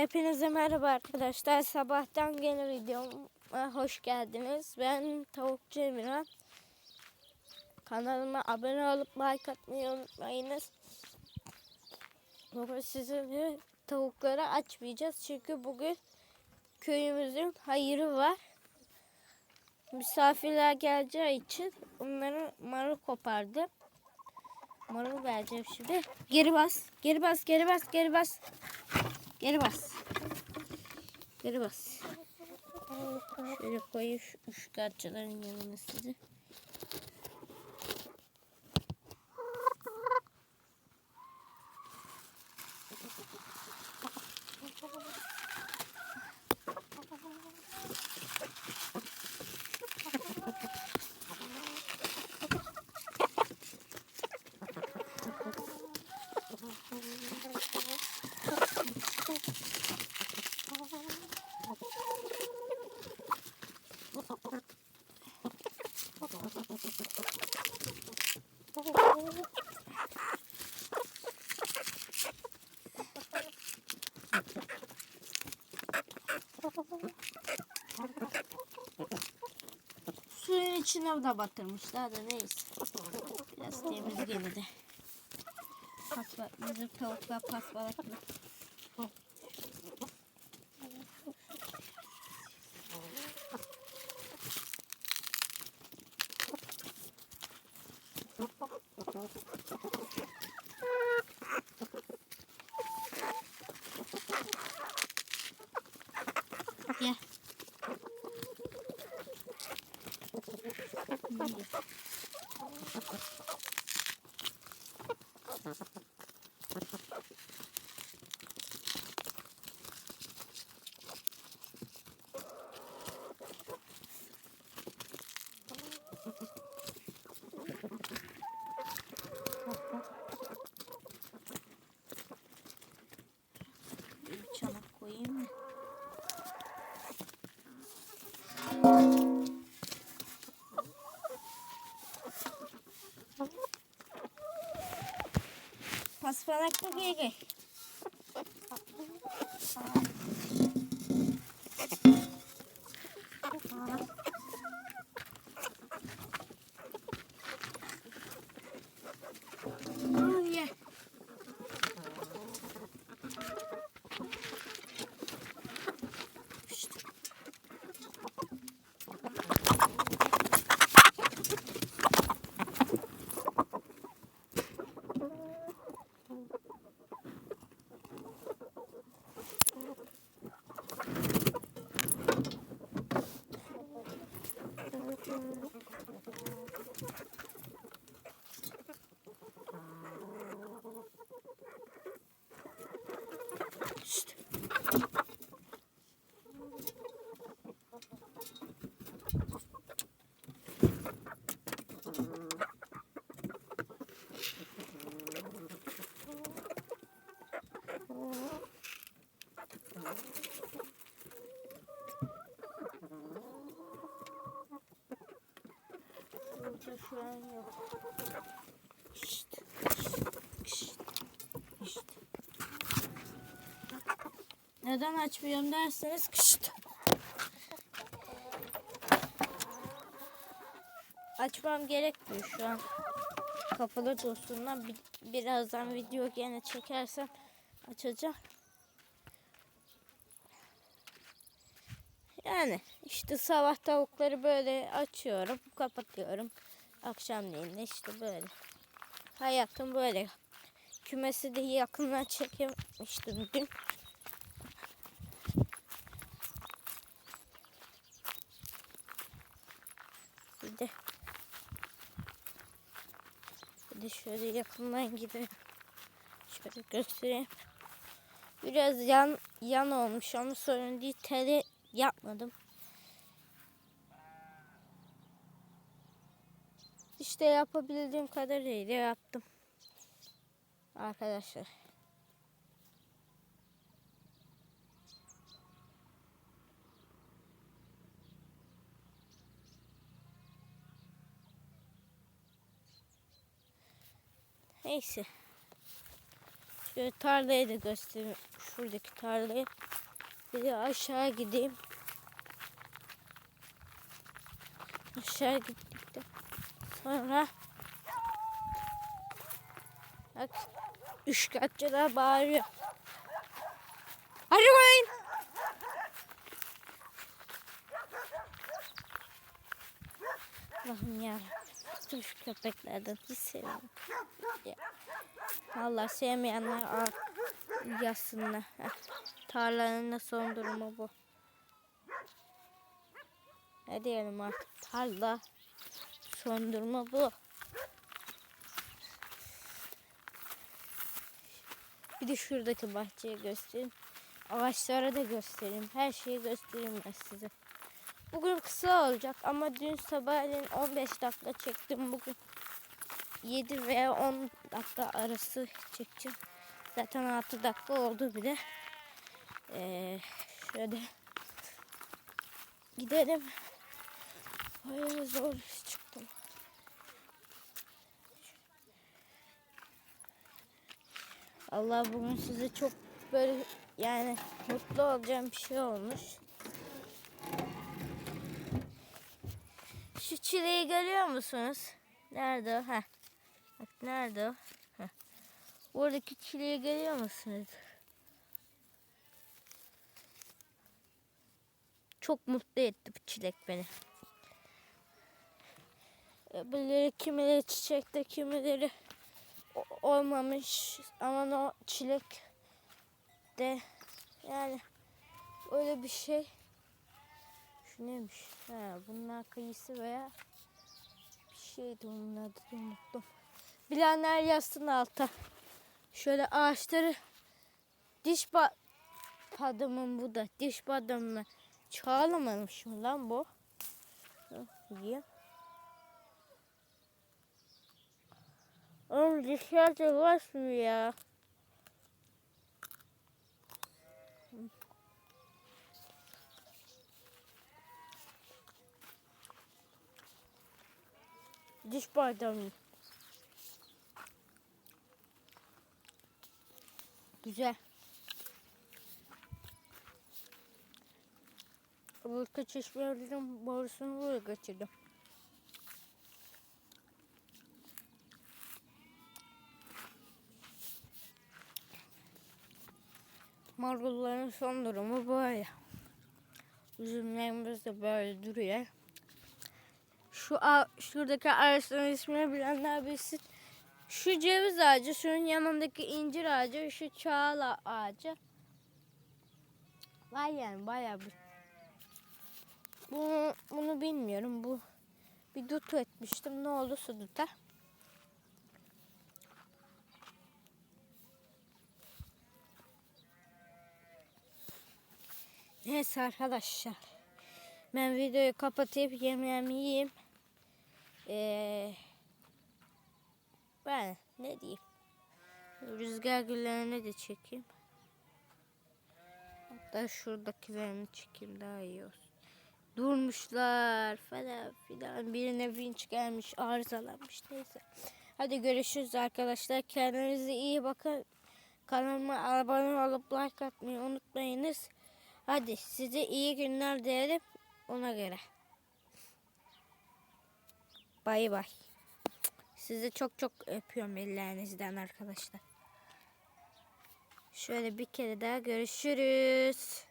Hepinize merhaba arkadaşlar. Sabahtan gene videoma hoş geldiniz. Ben Tavukçu Emirhan. Kanalıma abone olup like atmayı unutmayınız. Bugün sizinle tavukları açmayacağız. Çünkü bugün köyümüzün hayırı var. Misafirler geleceği için onların marul kopardı. Marul vereceğim şimdi. Geri bas, geri bas, geri bas, geri bas. Geri bas. Geri bas. Şöyle koyayım şu ışıkçıların yanına sizi. Suyun içine de batırmışlar da neyse. Biraz temiz gene de. Paspa, bizim tavuklar pasbalaklı. Gel. Bir çanak koyayım mı? sana kukuye. Neden açmıyorum derseniz kışt. Açmam gerekmiyor şu an. Kapalı dursunlar. Bir, birazdan video gene çekersem açacağım. Yani işte sabah tavukları böyle açıyorum, kapatıyorum. Akşamleyin de işte böyle. Hayatım böyle. Kümesi de yakından çekemiştim dün. Bir de şöyle yakından gidelim. Şöyle göstereyim. Biraz yan yan olmuş ama sorun değil. Tele yapmadım. İşte yapabildiğim kadarıyla yaptım. Arkadaşlar. Neyse. Şöyle tarlayı da göstereyim. Şuradaki tarlayı. Bir de aşağı gideyim. Aşağı gittikten sonra bak üç katçılar bağırıyor. Hadi koyun. Allah'ım ya. Bütün şu köpeklerden hiç sevmiyorum. Ya. Vallahi sevmeyenler al yazsınlar. Tarlanın da son durumu bu. Ne diyelim artık tarla son durumu bu. Bir de şuradaki bahçeyi göstereyim. Ağaçlara da göstereyim. Her şeyi göstereyim ben size. Bugün kısa olacak ama dün sabahleyin 15 dakika çektim. Bugün 7 veya 10 dakika arası çekeceğim. Zaten 6 dakika oldu bile. Ee, şöyle gidelim. Bayağı zor çıktım. Allah bugün size çok böyle yani mutlu olacağım bir şey olmuş. Şu çileği görüyor musunuz? Nerede o? Heh. Bak nerede o? Heh. Oradaki çileği görüyor musunuz? Çok mutlu etti bu çilek beni. Öbürleri kimileri çiçekte kimileri olmamış ama o çilek de yani öyle bir şey. Neymiş? Ha, bunlar kayısı veya bir şeydi onun adını unuttum. Bilenler yazsın alta. Şöyle ağaçları diş ba badımın bu da diş badımla çağlamamışım lan bu. Yiyeyim. Oğlum dişler de basmıyor ya. Diş badamı. Güzel. Bu kaçışmaların borusunu buraya kaçırdım. Marulların son durumu böyle. Üzümlerimiz de böyle duruyor. Şu a- şuradaki ağaçların ismini bilenler bilsin. Şu ceviz ağacı, şunun yanındaki incir ağacı, şu çağla ağacı. Var yani bayağı bir. Bunu, bunu bilmiyorum. Bu bir dut etmiştim. Ne oldu su duta? Neyse arkadaşlar. Ben videoyu kapatıp yemeğimi yiyeyim. Ben ne diyeyim? Rüzgar güllerini de çekeyim. Hatta şuradakilerini çekeyim daha iyi olsun. Durmuşlar falan filan. Birine vinç gelmiş arızalanmış neyse. Hadi görüşürüz arkadaşlar. Kendinize iyi bakın. Kanalıma abone olup like atmayı unutmayınız. Hadi size iyi günler diyelim ona göre. Bay bay. Sizi çok çok öpüyorum ellerinizden arkadaşlar. Şöyle bir kere daha görüşürüz.